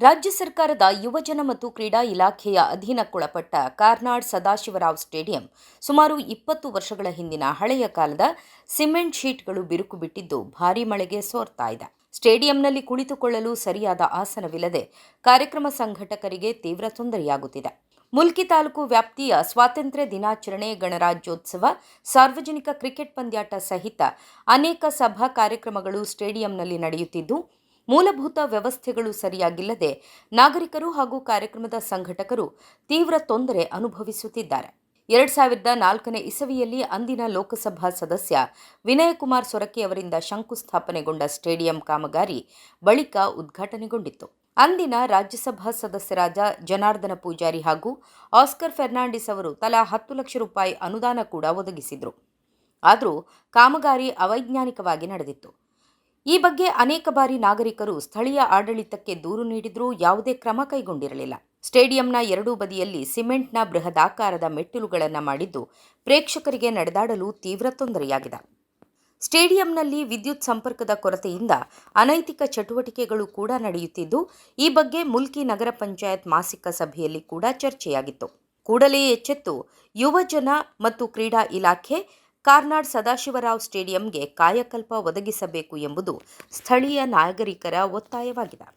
ರಾಜ್ಯ ಸರ್ಕಾರದ ಯುವಜನ ಮತ್ತು ಕ್ರೀಡಾ ಇಲಾಖೆಯ ಅಧೀನಕ್ಕೊಳಪಟ್ಟ ಕಾರ್ನಾಡ್ ಸದಾಶಿವರಾವ್ ಸ್ಟೇಡಿಯಂ ಸುಮಾರು ಇಪ್ಪತ್ತು ವರ್ಷಗಳ ಹಿಂದಿನ ಹಳೆಯ ಕಾಲದ ಸಿಮೆಂಟ್ ಶೀಟ್ಗಳು ಬಿರುಕು ಬಿಟ್ಟಿದ್ದು ಭಾರೀ ಮಳೆಗೆ ಸೋರ್ತಾ ಇದೆ. ಸ್ಟೇಡಿಯಂನಲ್ಲಿ ಕುಳಿತುಕೊಳ್ಳಲು ಸರಿಯಾದ ಆಸನವಿಲ್ಲದೆ ಕಾರ್ಯಕ್ರಮ ಸಂಘಟಕರಿಗೆ ತೀವ್ರ ತೊಂದರೆಯಾಗುತ್ತಿದೆ. ಮುಲ್ಕಿ ತಾಲೂಕು ವ್ಯಾಪ್ತಿಯ ಸ್ವಾತಂತ್ರ್ಯ ದಿನಾಚರಣೆ ಗಣರಾಜ್ಯೋತ್ಸವ, ಸಾರ್ವಜನಿಕ ಕ್ರಿಕೆಟ್ ಪಂದ್ಯಾಟ ಸಹಿತ ಅನೇಕ ಸಭಾ ಕಾರ್ಯಕ್ರಮಗಳು ಸ್ಟೇಡಿಯಂನಲ್ಲಿ ನಡೆಯುತ್ತಿದ್ದು ಮೂಲಭೂತ ವ್ಯವಸ್ಥೆಗಳು ಸರಿಯಾಗಿಲ್ಲದೆ ನಾಗರಿಕರು ಹಾಗೂ ಕಾರ್ಯಕ್ರಮದ ಸಂಘಟಕರು ತೀವ್ರ ತೊಂದರೆ ಅನುಭವಿಸುತ್ತಿದ್ದಾರೆ. ಎರಡ್ ಸಾವಿರದ ನಾಲ್ಕನೇ ಇಸವಿಯಲ್ಲಿ ಅಂದಿನ ಲೋಕಸಭಾ ಸದಸ್ಯ ವಿನಯಕುಮಾರ್ ಸೊರಕೆ ಅವರಿಂದ ಶಂಕುಸ್ಥಾಪನೆಗೊಂಡ ಸ್ಟೇಡಿಯಂ ಕಾಮಗಾರಿ ಬಳಿಕ ಉದ್ಘಾಟನೆಗೊಂಡಿತ್ತು. ಅಂದಿನ ರಾಜ್ಯಸಭಾ ಸದಸ್ಯರಾದ ಜನಾರ್ದನ ಪೂಜಾರಿ ಹಾಗೂ ಆಸ್ಕರ್ ಫೆರ್ನಾಂಡಿಸ್ ಅವರು ತಲಾ ಹತ್ತು ಲಕ್ಷ ರೂಪಾಯಿ ಅನುದಾನ ಕೂಡ ಒದಗಿಸಿದರು. ಆದರೂ ಕಾಮಗಾರಿ ಅವೈಜ್ಞಾನಿಕವಾಗಿ ನಡೆದಿತ್ತು. ಈ ಬಗ್ಗೆ ಅನೇಕ ಬಾರಿ ನಾಗರಿಕರು ಸ್ಥಳೀಯ ಆಡಳಿತಕ್ಕೆ ದೂರು ನೀಡಿದರೂ ಯಾವುದೇ ಕ್ರಮ ಕೈಗೊಂಡಿರಲಿಲ್ಲ. ಸ್ಟೇಡಿಯಂನ ಎರಡೂ ಬದಿಯಲ್ಲಿ ಸಿಮೆಂಟ್ನ ಬೃಹದಾಕಾರದ ಮೆಟ್ಟಿಲುಗಳನ್ನು ಮಾಡಿದ್ದು ಪ್ರೇಕ್ಷಕರಿಗೆ ನಡೆದಾಡಲು ತೀವ್ರ ತೊಂದರೆಯಾಗಿದೆ. ಸ್ಟೇಡಿಯಂನಲ್ಲಿ ವಿದ್ಯುತ್ ಸಂಪರ್ಕದ ಕೊರತೆಯಿಂದ ಅನೈತಿಕ ಚಟುವಟಿಕೆಗಳು ಕೂಡ ನಡೆಯುತ್ತಿದ್ದು, ಈ ಬಗ್ಗೆ ಮುಲ್ಕಿ ನಗರ ಪಂಚಾಯತ್ ಮಾಸಿಕ ಸಭೆಯಲ್ಲಿ ಕೂಡ ಚರ್ಚೆಯಾಗಿತ್ತು. ಕೂಡಲೇ ಎಚ್ಚೆತ್ತು ಯುವಜನ ಮತ್ತು ಕ್ರೀಡಾ ಇಲಾಖೆ ಕಾರ್ನಾಡ್ ಸದಾಶಿವರಾವ್ ಸ್ಟೇಡಿಯಂಗೆ ಕಾಯಕಲ್ಪ ಒದಗಿಸಬೇಕು ಎಂಬುದು ಸ್ಥಳೀಯ ನಾಗರಿಕರ ಒತ್ತಾಯವಾಗಿದೆ.